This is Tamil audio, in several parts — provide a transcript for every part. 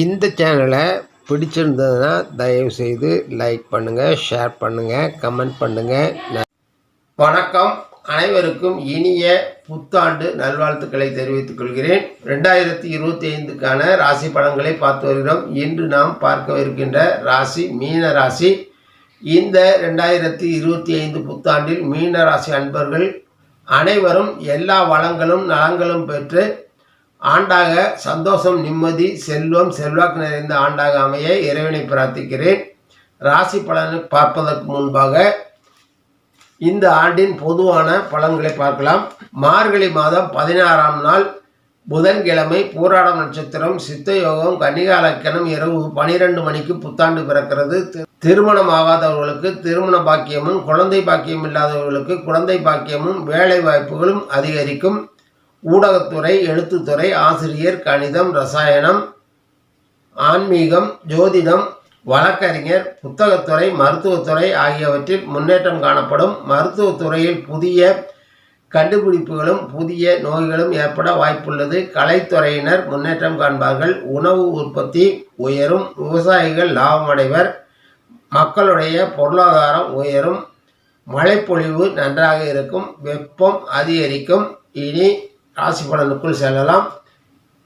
இந்த சேனலை பிடிச்சிருந்ததுன்னா தயவுசெய்து லைக் பண்ணுங்கள் ஷேர் பண்ணுங்கள் கமெண்ட் பண்ணுங்கள் வணக்கம். அனைவருக்கும் இனிய புத்தாண்டு நல்வாழ்த்துக்களை தெரிவித்துக் கொள்கிறேன். ரெண்டாயிரத்தி இருபத்தி ஐந்துக்கான ராசி பலன்களை பார்த்து வருகிறோம். இன்று நாம் பார்க்கவிருக்கின்ற ராசி மீன ராசி. இந்த ரெண்டாயிரத்தி இருபத்தி ஐந்து புத்தாண்டில் மீன ராசி அன்பர்கள் அனைவரும் எல்லா வளங்களும் நலங்களும் பெற்று ஆண்டாக சந்தோஷம் நிம்மதி செல்வம் செல்வாக்கு நிறைந்த ஆண்டாக அமைய இறைவனை பிரார்த்திக்கிறேன். ராசி பலனை பார்ப்பதற்கு முன்பாக இந்த ஆண்டின் பொதுவான பலன்களை பார்க்கலாம். மார்கழி மாதம் பதினாறாம் நாள் புதன்கிழமை பூராடம் நட்சத்திரம் சித்த யோகம் கன்னிகா லக்கணம் இரவு பனிரெண்டு மணிக்கு புத்தாண்டு பிறக்கிறது. திருமணம் ஆகாதவர்களுக்கு திருமண பாக்கியமும் குழந்தை பாக்கியம் இல்லாதவர்களுக்கு குழந்தை பாக்கியமும் வேலை வாய்ப்புகளும் அதிகரிக்கும். ஊடகத்துறை எழுத்துத்துறை ஆசிரியர் கணிதம் ரசாயனம் ஆன்மீகம் ஜோதிடம் வழக்கறிஞர் புத்தகத்துறை மருத்துவத்துறை ஆகியவற்றில் முன்னேற்றம் காணப்படும். மருத்துவத்துறையில் புதிய கண்டுபிடிப்புகளும் புதிய நோய்களும் ஏற்பட வாய்ப்புள்ளது. கலைத்துறையினர் முன்னேற்றம் காண்பார்கள். உணவு உற்பத்தி உயரும். விவசாயிகள் லாபமடைவர். மக்களுடைய பொருளாதாரம் உயரும். மழைப்பொழிவு நன்றாக இருக்கும். வெப்பம் அதிகரிக்கும். இனி ராசி பலனுக்குள் செல்லலாம்.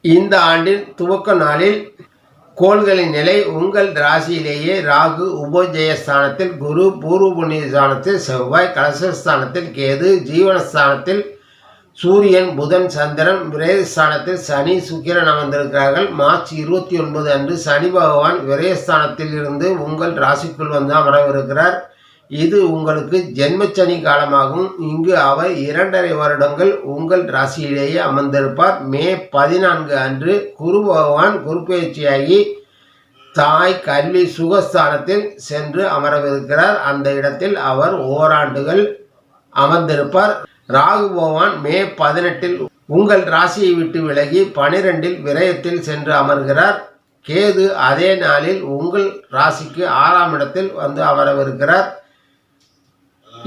இந்த ஆண்டின் துவக்க நாளில் கோள்களின் நிலை உங்கள் ராசியிலேயே ராகு உபஜயஸ்தானத்தில் குரு பூர்வ புண்ணியஸ்தானத்தில் செவ்வாய் கலசஸ்தானத்தில் கேது ஜீவனஸ்தானத்தில் சூரியன் புதன் சந்திரன் விரயஸ்தானத்தில் சனி சுக்கிரன் அமர்ந்திருக்கிறார்கள். மார்ச் இருபத்தி ஒன்பது அன்று சனி பகவான் விரயஸ்தானத்தில் இருந்து உங்கள் ராசிக்குள் வந்து அமரவிருக்கிறார். இது உங்களுக்கு ஜென்மச்சனி காலமாகும். இங்கு அவர் இரண்டரை வருடங்கள் உங்கள் ராசியிலேயே அமர்ந்திருப்பார். மே பதினான்கு அன்று குரு பகவான் குருப்பெயர்ச்சியாகி தாய் கல்வி சுகஸ்தானத்தில் சென்று அமரவிருக்கிறார். அந்த இடத்தில் அவர் ஓராண்டுகள் அமர்ந்திருப்பார். ராகு பகவான் மே பதினெட்டில் உங்கள் ராசியை விட்டு விலகி பனிரெண்டில் விரயத்தில் சென்று அமர்கிறார். கேது அதே நாளில் உங்கள் ராசிக்கு ஆறாம் இடத்தில் வந்து அமரவிருக்கிறார்.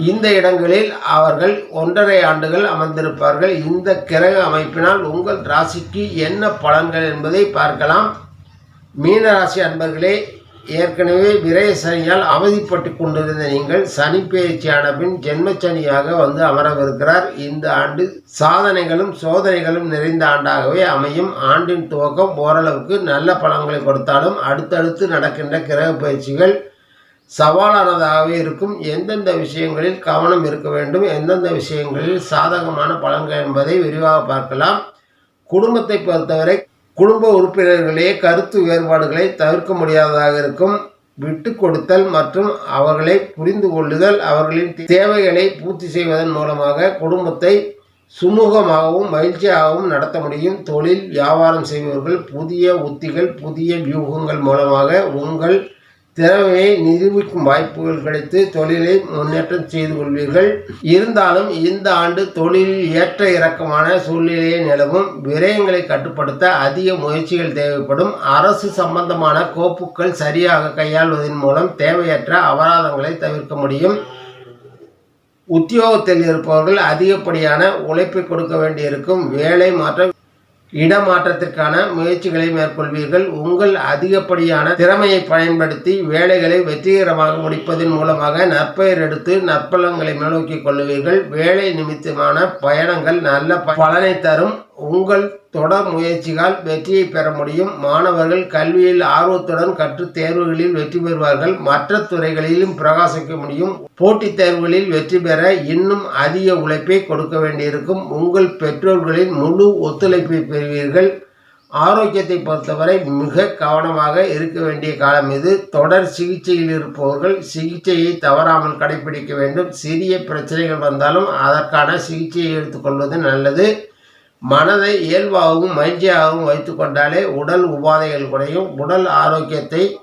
இந்த இடங்களில் அவர்கள் ஒன்றரை ஆண்டுகள் அமர்ந்திருப்பார்கள். இந்த கிரக அமைப்பினால் உங்கள் ராசிக்கு என்ன பலன்கள் என்பதை பார்க்கலாம். மீனராசி அன்பர்களே ஏற்கனவே விரய சனியால் அவதிப்பட்டு கொண்டிருந்த நீங்கள் சனி பயிற்சியான பின் ஜென்மச்சனியாக வந்து அமரவிருக்கிறார். இந்த ஆண்டு சாதனைகளும் சோதனைகளும் நிறைந்த ஆண்டாகவே அமையும். ஆண்டின் துவக்கம் ஓரளவுக்கு நல்ல பலன்களை கொடுத்தாலும் அடுத்தடுத்து நடக்கின்ற கிரக பயிற்சிகள் சவாலானதாகவே இருக்கும். எந்தெந்த விஷயங்களில் கவனம் இருக்க வேண்டும்? எந்தெந்த விஷயங்களில் சாதகமான பலன்கள் என்பதை விரிவாக பார்க்கலாம். குடும்பத்தை பொறுத்தவரை குடும்ப உறுப்பினர்களே கருத்து வேறுபாடுகளை தவிர்க்க முடியாததாக இருக்கும். விட்டு கொடுத்தல் மற்றும் அவர்களை புரிந்து கொள்ளுதல் அவர்களின் தேவைகளை பூர்த்தி செய்வதன் மூலமாக குடும்பத்தை சுமூகமாகவும் மகிழ்ச்சியாகவும் நடத்த முடியும். தொழில் வியாபாரம் செய்பவர்கள் புதிய உத்திகள் புதிய வியூகங்கள் மூலமாக உங்கள் திறமையை நிரூபிக்கும் வாய்ப்புகள் கிடைத்து தொழிலை முன்னேற்றம் செய்து கொள்வீர்கள். இருந்தாலும் இந்த ஆண்டு தொழிலில் ஏற்ற இறக்கமான சூழ்நிலையை நிலவும். விரயங்களை கட்டுப்படுத்த அதிக முயற்சிகள் தேவைப்படும். அரசு சம்பந்தமான கோப்புகள் சரியாக கையாள்வதன் மூலம் தேவையற்ற அபராதங்களை தவிர்க்க முடியும். உத்தியோகத்தில் இருப்பவர்கள் அதிகப்படியான உழைப்பை கொடுக்க வேண்டியிருக்கும். வேலை மாற்றம் இடமாற்றத்திற்கான முயற்சிகளை மேற்கொள்வீர்கள். உங்கள் அதிகப்படியான திறமையை பயன்படுத்தி வேலைகளை வெற்றிகரமாக முடிப்பதன் மூலமாக நற்பெயர் எடுத்து நற்பலங்களை மேலோக்கி கொள்ளுவீர்கள். வேலை நிமித்தமான பயணங்கள் நல்ல ப- பலனை தரும். உங்கள் தொடர் முயற்சியால் வெற்றியை பெற முடியும். மாணவர்கள் கல்வியில் ஆர்வத்துடன் கற்று தேர்வுகளில் வெற்றி பெறுவார்கள். மற்ற துறைகளிலும் பிரகாசிக்க முடியும். போட்டித் தேர்வுகளில் வெற்றி பெற இன்னும் அதிக உழைப்பை கொடுக்க வேண்டியிருக்கும். உங்கள் பெற்றோர்களின் முழு ஒத்துழைப்பை பெறுவீர்கள். ஆரோக்கியத்தை பொறுத்தவரை மிக கவனமாக இருக்க வேண்டிய காலம் இது. தொடர் சிகிச்சையில் இருப்பவர்கள் சிகிச்சையை தவறாமல் கடைபிடிக்க வேண்டும். சிறிய பிரச்சனைகள் வந்தாலும் அதற்கான சிகிச்சையை எடுத்துக்கொள்வது நல்லது. மனதை இயல்பாகவும் மகிழ்ச்சியாகவும் வைத்து கொண்டாலே உடல் உபாதைகள் குறையும். உடல் ஆரோக்கியத்தை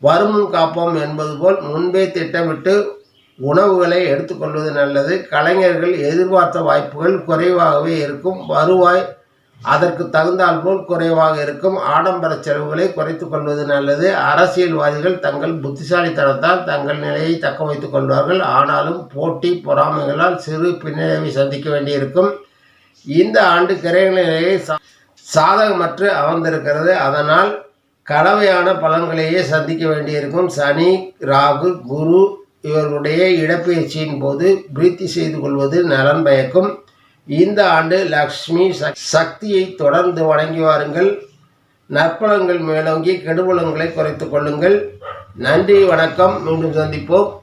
வருமுன் காப்போம் என்பது போல் முன்பே திட்டமிட்டு உணவுகளை எடுத்துக்கொள்வது நல்லது. கலைஞர்கள் எதிர்பார்த்த வாய்ப்புகள் குறைவாகவே இருக்கும். வருவாய் அதற்கு தகுந்தால் போல் குறைவாக இருக்கும். ஆடம்பர செலவுகளை குறைத்து கொள்வது நல்லது. அரசியல்வாதிகள் தங்கள் புத்திசாலித்தனத்தால் தங்கள் நிலையை தக்க வைத்துக் கொள்வார்கள். ஆனாலும் போட்டி பொறாமைகளால் சிறு பின்னடைவை சந்திக்க வேண்டியிருக்கும். இந்த ஆண்டு கிரக நிலையை சா- சாதகமற்று அமர்ந்திருக்கிறது. அதனால் கலவையான பலன்களையே சந்திக்க வேண்டியிருக்கும். சனி ராகு குரு இவர்களுடைய இடப்பெயர்ச்சியின் போது பிரீத்தி செய்து கொள்வது நலன் பயக்கும். இந்த ஆண்டு லக்ஷ்மி சக்தியை தொடர்ந்து வணங்கி வாருங்கள். நற்பலங்கள் மேலோங்கி கெடுபலங்களை குறைத்து கொள்ளுங்கள். நன்றி வணக்கம். மீண்டும் சந்திப்போம்.